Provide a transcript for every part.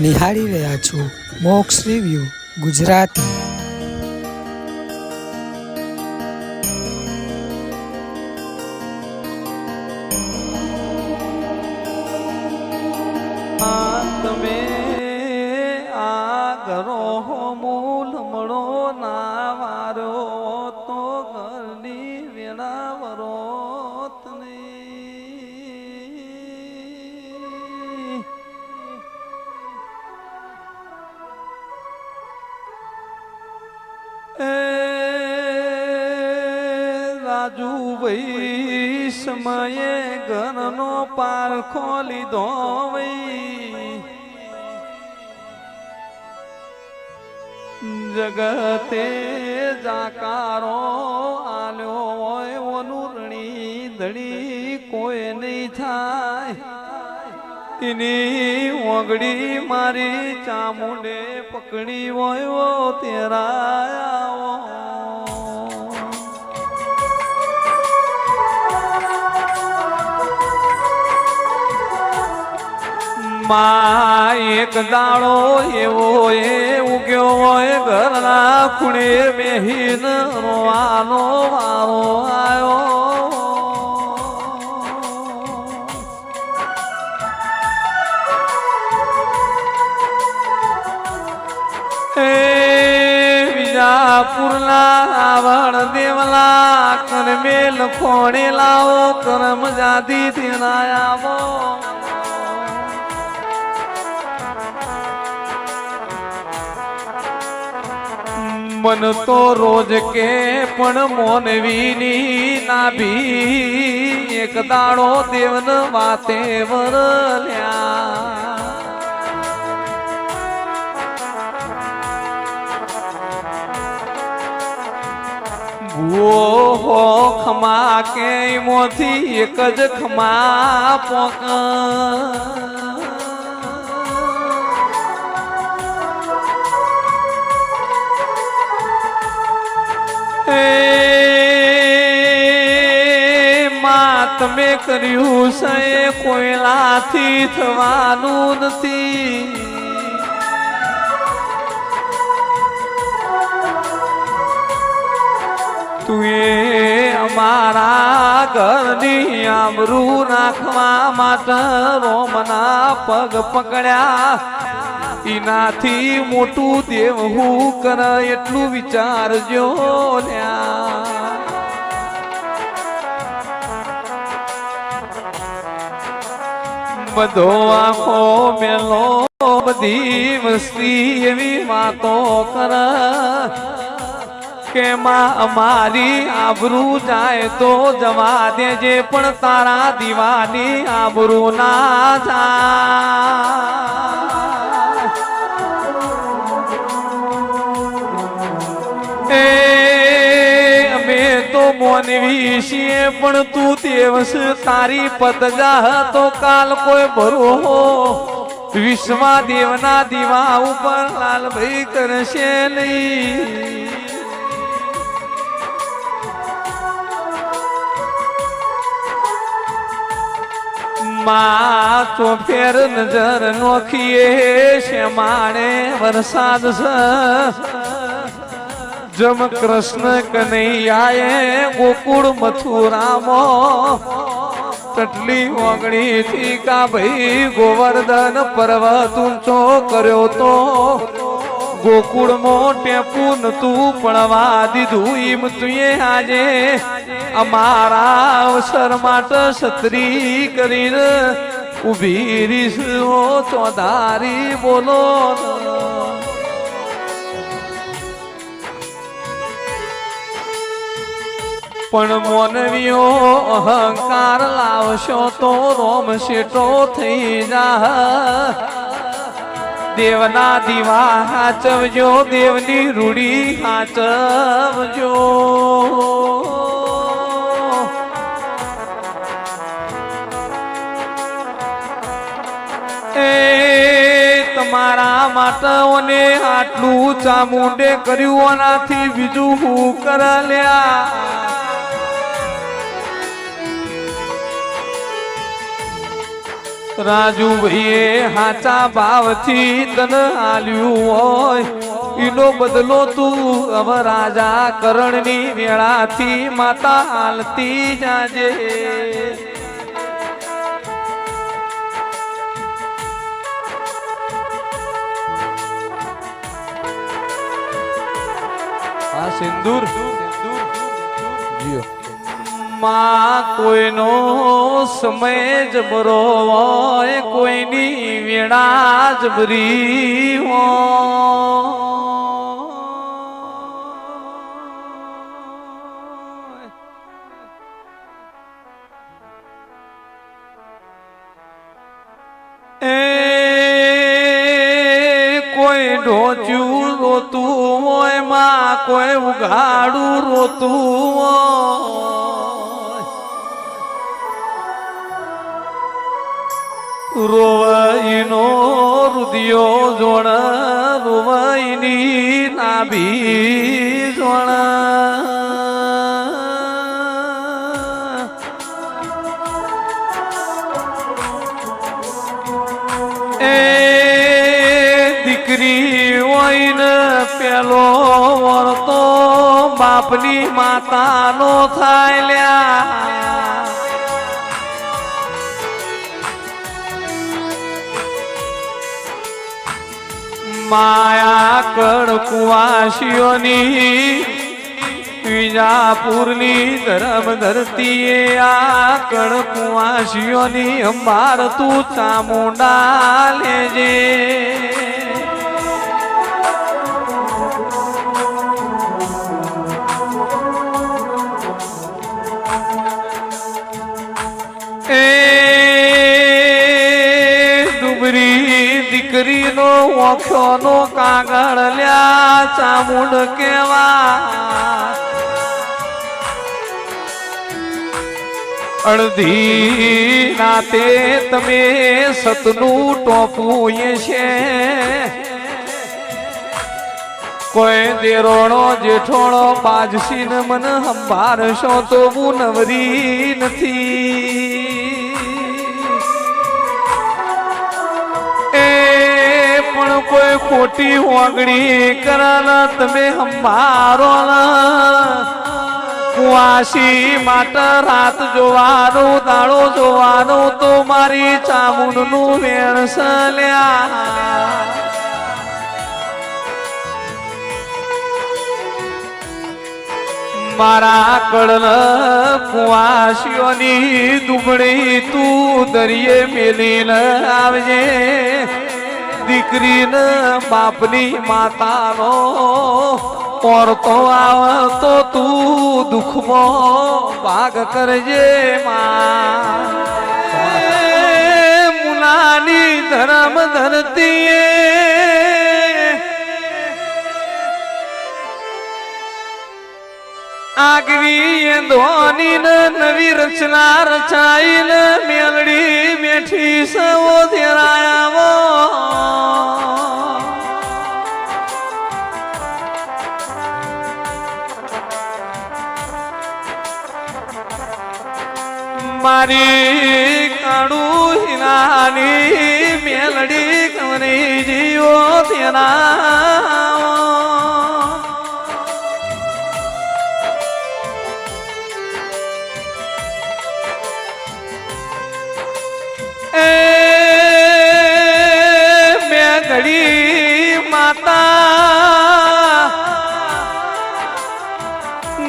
નિહાળી રહ્યા છો. મોક્ષ રિવ્યુ ગુજરાતી. સમયે ઘરનો પારખો લીધો વઈ. જગતે જાકારો આલ્યો હોય ઓનુરણી ધણી કોઈ નહીં થાય. એની ઓગડી મારી ચામુંડે પકડી હોય તેરા માં એક દાડો એવો એ ઉગ્યો હોય, ઘરના ખૂણે બેહીન રોવાનો વારો આવ્યો. એ વિજાપુરના રાવણ દેવલા કરમેલ ખોણે લાવો, કરમ જાતિ તેના મન તો રોજ કે પણ મોનવીની નાભી. એક દાડો દેવન વાતે વરલ્યા ભૂવો ખમા કે મોથી એક જ ખમા પોક. એ માં તમે કર્યું છે કોયલાથી થવાનું નથી. તુએ અમારા ઘરની આબરૂ નાખવા માટે રોમના પગ પકડ્યા. એનાથી મોટું દેવ હું કર એટલું વિચારજો બધો આખો મેલો બધી વસ્તી એવી વાતો કર. કે માં અમારી આબરૂ જાય તો જવા દેજે, પણ તારા દીવાની આબરૂ ના જાય અમે તો મોનવી છીએ, પણ તું દેવસ તારી પદ જાહ તો કાલ કોઈ ભરો વિશ્વા દેવના દીવા ઉપર લાલભાઈ કરશે નહીં. તો ફેર નજર નોખીએ છે માણે વરસાદ છે જમ કૃષ્ણ કનૈયાએ ગોકુળ મથુરામાં ટટલી ઓગણી થી કા ભાઈ ગોવર્ધન પર્વત ઊંચો કર્યો તો. ગોકુળમાં ટેપું નતું પણવા દીધું એમ તુએ આજે. અમારા અવસર માટે સત્રી કરીને ઊભી રીસ ચોધારી બોલો પણ મોનવીઓ અહંકાર લાવશો તો રોમ શેટો થઈ જા દેવના દીવા હાચવજો, દેવની રૂડી હાચવજો. એ તમારા માતાઓને આટલું ચામુંડે કર્યું, આનાથી બીજું હું કરલ્યા રાજુભાઈએ હાચા ભાવથી તને આલ્યું હોય. એનો બદલો તું હવે રાજા કરણની વેળાથી માતા હાલતી જાજે. આ સિંદૂર. માં કોઈનો સમય જબરો હોય, કોઈની વીણા જ હોય. એ કોઈ ઢોચ્યું રોતું હોય, માં કોઈ ઉઘાડું રોતું રોવાઈનો રુદિયો જોણા, રોવાઈની નાભી જોણા. એ દીકરી હોઈને પેલો વળતો બાપની માતાનો થાય લ્યા. માયા કણ કુવાસીઓની વિજાપુરની ધરમ ધરતીએ આ કણ કુવાસીઓની અંબાર તું ચામુંડા લેજે. ઓખોનો કાગળ લ્યા ચામુંડ કેવા? અડધી રાતે તમે સતનું ટોપું છે કોઈ દેરોણો જેઠોણો બાજસીન મન સંભાળશો તો હું નવરી નથી. એ પણ કોઈ ખોટી વાગણી કરાના, તમે હંભારો કુવાસી માટે રાત જોવાનું, દાડો જોવાનું, તો મારી ચામુંડનું વેણ સલ્યા. મારા કળન કુવાસીઓની દુબળી તું દરિયે મેલીને આવજે. દીકરીને બાપની માતાનો પરતો આવ તો તું દુઃખમાં ભાગ કરજે માં. મુલાની ધરમ ધરતી આગવી ધોની નવી રચના રચાઈ મેલડી બેઠી સવો ધેરાયાવો. મારી કાળું હિનાની મેલડી કમરી જીવો તેના ઘડી માતા.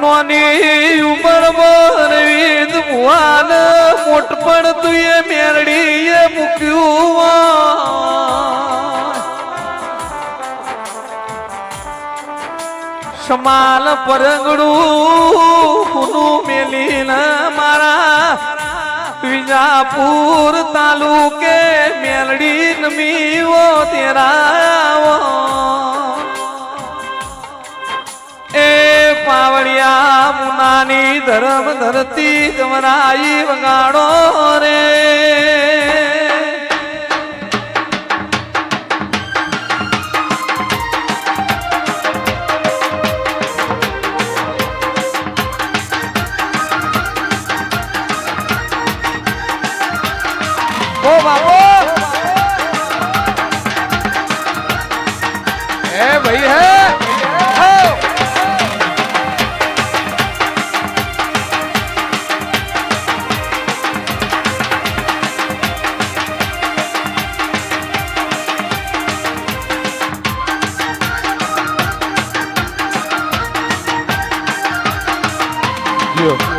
નોની ઉમર બરવીદ મુવાન મોટ પણ તું એ મેરડી એ મૂક્યું. સમાલ પરંગડું મેલીન વિજાપુર તાલુકે મેલડી નમીવો તેરાવો એ પાવડિયા મુનાની ધરમ ધરતી તમરાઈ વગાડો રે. બાપો બાપો એ ભાઈ હે હો. જીઓ